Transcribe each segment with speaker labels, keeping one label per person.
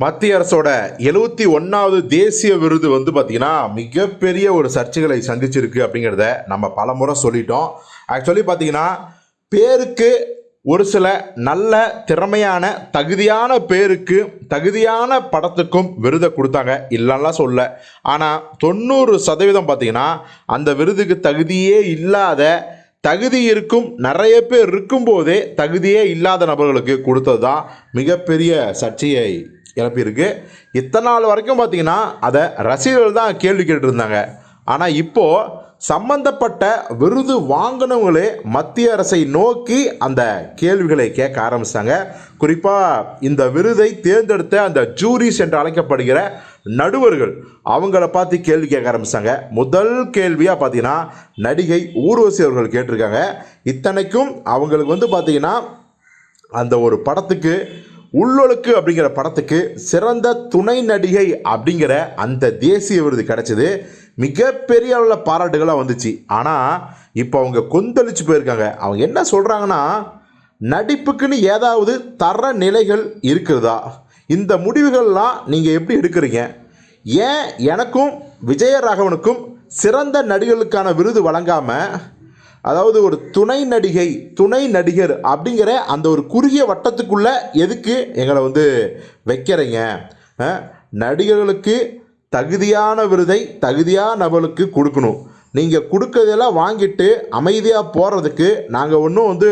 Speaker 1: மத்திய அரசோட எழுவத்தி ஒன்றாவது தேசிய விருது வந்து பார்த்திங்கன்னா மிகப்பெரிய ஒரு சர்ச்சைகளை சந்திச்சிருக்கு அப்படிங்கிறத நம்ம பலமுறை சொல்லிட்டோம். ஆக்சுவலி பார்த்தீங்கன்னா பேருக்கு ஒரு சில நல்ல திறமையான தகுதியான பேருக்கு தகுதியான படத்துக்கும் விருதை கொடுத்தாங்க. இல்லைன்னா சொல்ல. ஆனால் தொண்ணூறு சதவீதம் பார்த்தீங்கன்னா அந்த விருதுக்கு தகுதியே இல்லாத தகுதி இருக்கும் நிறைய பேர் இருக்கும்போதே தகுதியே இல்லாத நபர்களுக்கு கொடுத்தது தான் மிகப்பெரிய சர்ச்சையை கிளப்பியிருக்கு இத்தனை நாள் வரைக்கும் பார்த்தீங்கன்னா அதை ரசிகர்கள் தான் கேள்வி கேட்டுருந்தாங்க. ஆனால் இப்போது சம்பந்தப்பட்ட விருது வாங்கினவங்களே மத்திய அரசை நோக்கி அந்த கேள்விகளை கேட்க ஆரம்பித்தாங்க குறிப்பாக இந்த விருதை தேர்ந்தெடுத்த அந்த ஜூரிஸ் என்று அழைக்கப்படுகிற நடுவர்கள் அவங்கள பார்த்து கேள்வி கேட்க ஆரம்பிச்சாங்க முதல் கேள்வியாக பார்த்தீங்கன்னா நடிகை ஊர்வசி அவர்கள் கேட்டிருக்காங்க. இத்தனைக்கும் அவங்களுக்கு வந்து பார்த்திங்கன்னா அந்த ஒரு படத்துக்கு உள்ளொழுக்கு அப்படிங்கிற படத்துக்கு சிறந்த துணை நடிகை அப்படிங்கிற அந்த தேசிய விருது கிடைச்சது. மிகப்பெரிய அளவில் பாராட்டுகளாக வந்துச்சு. ஆனால் இப்போ அவங்க கொந்தளிச்சு போயிருக்காங்க. அவங்க என்ன சொல்கிறாங்கன்னா நடிப்புக்குன்னு ஏதாவது தர நிலைகள் இருக்கிறதா இந்த முடிவுகள்லாம் நீங்கள் எப்படி எடுக்கிறீங்க? ஏன் எனக்கும் விஜயராகவனுக்கும் சிறந்த நடிகர்களுக்கான விருது வழங்காமல் அதாவது ஒரு துணை நடிகை துணை நடிகர் அப்படிங்கிற அந்த ஒரு குறுகிய வட்டத்துக்குள்ளே எதுக்கு எங்களை வந்து வைக்கிறீங்க? நடிகர்களுக்கு தகுதியான விருதை தகுதியான நபர்களுக்கு கொடுக்கணும். நீங்கள் கொடுக்கறதெல்லாம் வாங்கிட்டு அமைதியாக போகிறதுக்கு நாங்கள் ஒன்றும் வந்து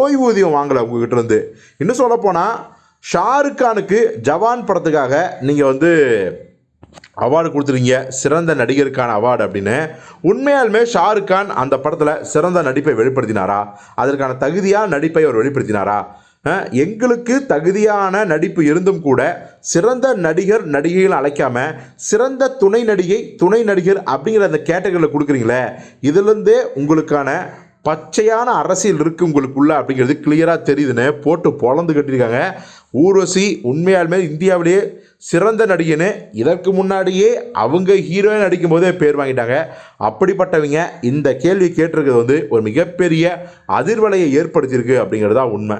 Speaker 1: ஓய்வூதியம் வாங்கலை உங்ககிட்டருந்து இன்னும் சொல்லப்போனால் ஷாருக்கானுக்கு ஜவான் படத்துக்காக நீங்கள் வந்து அவார்டு கொடுத்துருங்க சிறந்த நடிகருக்கான அவார்டு அப்படின்னு. உண்மையாலுமே ஷாருக் கான் அந்த படத்தில் சிறந்த நடிப்பை வெளிப்படுத்தினாரா? அதற்கான தகுதியான நடிப்பை அவர் வெளிப்படுத்தினாரா? எங்களுக்கு தகுதியான நடிப்பு இருந்தும் கூட சிறந்த நடிகர் நடிகைகள் அழைக்காம சிறந்த துணை நடிகை துணை நடிகர் அப்படிங்கிற அந்த கேட்டகரியில் கொடுக்குறீங்களே இதுலேருந்தே உங்களுக்கான பச்சையான அரசியல் இருக்கு உங்களுக்குள்ள அப்படிங்கிறது கிளியராக தெரியுதுன்னு போட்டு பொழந்து கட்டியிருக்காங்க. ஊர்வசி உண்மையாலுமே இந்தியாவிலேயே சிறந்த நடிகன்னு இதற்கு முன்னாடியே அவங்க ஹீரோயின் நடிக்கும் போதே பேர் வாங்கிட்டாங்க. அப்படிப்பட்டவங்க இந்த கேள்வி கேட்டிருக்கிறது வந்து ஒரு மிகப்பெரிய அதிர்வலையை ஏற்படுத்தியிருக்கு அப்படிங்கிறது தான் உண்மை.